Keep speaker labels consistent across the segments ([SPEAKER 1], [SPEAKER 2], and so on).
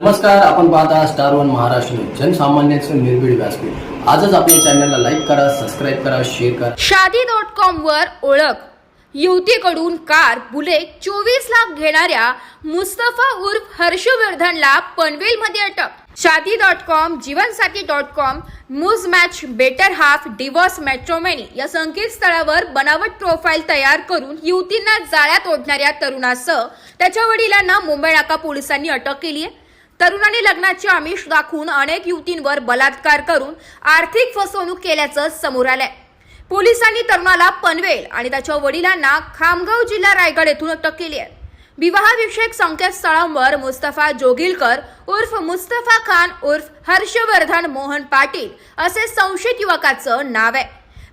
[SPEAKER 1] नमस्कार आपण पाहता स्टार वन महाराष्ट्र जनसामान्यांचं निर्भीड व्यासपीठ. आजच आपल्या चॅनलला लाईक करा सबस्क्राईब करा शेअर करा.
[SPEAKER 2] शादी डॉट कॉम वर ओळख. युवतीकडून कार बुलेट चोवीस लाख घेणाऱ्या मुस्तफा उर्फ हर्षवर्धनला पनवेलमध्ये अटक. Shaadi dot com Jeevansathi dot com Mooz match better half divorce matrimony या संकेतस्थळावर बनावट प्रोफाईल तयार करून युवतींना जाळ्यात ओढणाऱ्या तरुणासह त्याच्या वडिलांना मुंबई नाका पोलिसांनी अटक केली आहे तरुणाने लग्नाचे आमिष दाखवून अनेक युवतींवर बलात्कार करून आर्थिक फसवणूक केल्याचं समोर आलंय. पोलिसांनी तरुणाला पनवेल आणि त्याच्या वडिलांना खामगाव जिल्हा रायगड येथून अटक केली आहे. विवाहविषयक संकेतस्थळांवर मुस्तफा जोगिलकर उर्फ मुस्तफा खान उर्फ हर्षवर्धन मोहन पाटील असे संशयित युवकाचं नाव आहे.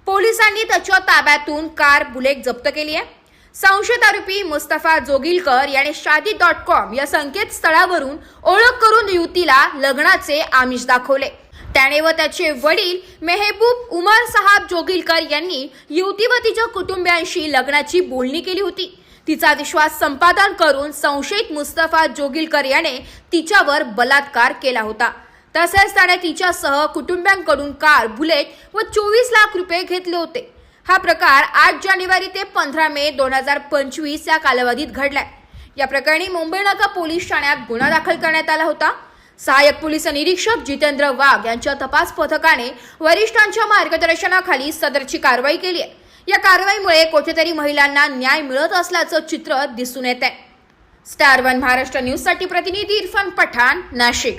[SPEAKER 2] पोलिसांनी त्याच्या ताब्यातून कार बुलेट जप्त केली आहे. संशयित आरोपी मुस्तफा जोगिलकर याने शादी डॉट कॉम या संकेतस्थळावरून ओळख करून युवतीला लग्नाचे आमिष दाखवले. त्याने व त्याचे वडील मेहबूब उमर साहब जोगिलकर यांनी युवती व तिच्या कुटुंबियांशी लग्नाची बोलणी केली होती. तिचा विश्वास संपादन करून संशयित मुस्तफा जोगिलकर याने तिच्यावर बलात्कार केला होता. तसेच त्याने तिच्यासह कुटुंबियांकडून कार बुलेट व चोवीस लाख रुपये घेतले होते. हा प्रकार आठ जानेवारी ते पंधरा मे दोन हजार पंचवीस या कालावधीत घडलाय. या प्रकरणी मुंबई नाका पोलीस ठाण्यात गुन्हा दाखल करण्यात आला होता. सहाय्यक पोलीस निरीक्षक जितेंद्र वाघ यांच्या तपास पथकाने वरिष्ठांच्या मार्गदर्शनाखाली सदरची कारवाई केली आहे. या कारवाईमुळे कोठेतरी महिलांना न्याय मिळत असल्याचं चित्र दिसून येत आहे स्टार वन महाराष्ट्र न्यूजसाठी प्रतिनिधी इरफान पठाण नाशिक.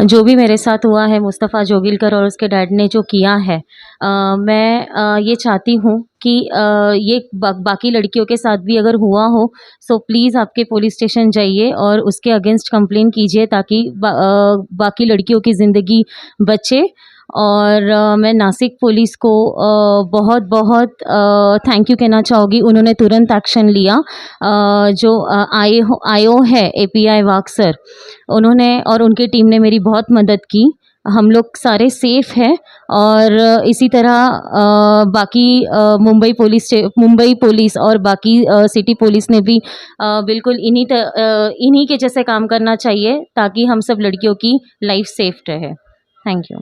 [SPEAKER 3] जो भी मेरे साथ हुआ है मुस्तफ़ा जोगिलकर और उसके डैड ने जो किया है आ, मैं आ, ये चाहती हूँ कि आ, ये बा, बाकी लड़कियों के साथ भी अगर हुआ हो सो प्लीज़ आपके पुलिस स्टेशन जाइए और उसके अगेंस्ट कंप्लेन कीजिए ताकि बा, आ, बाकी लड़कियों की ज़िंदगी बचे। और मैं नासिक पुलिस को बहुत बहुत थैंक यू कहना चाहूँगी। उन्होंने तुरंत एक्शन लिया। जो आई आयो है A P I walk sir, उन्होंने और उनकी टीम ने मेरी बहुत मदद की। हम लोग सारे सेफ़ हैं और, इसी तरह बाकी मुंबई पुलिस मुंबई पुलिस और बाकी सिटी पुलिस ने भी बिल्कुल इन्हीं इन्हीं के जैसे काम करना चाहिए ताकि हम सब लड़कियों की लाइफ सेफ़ रहे। Thank you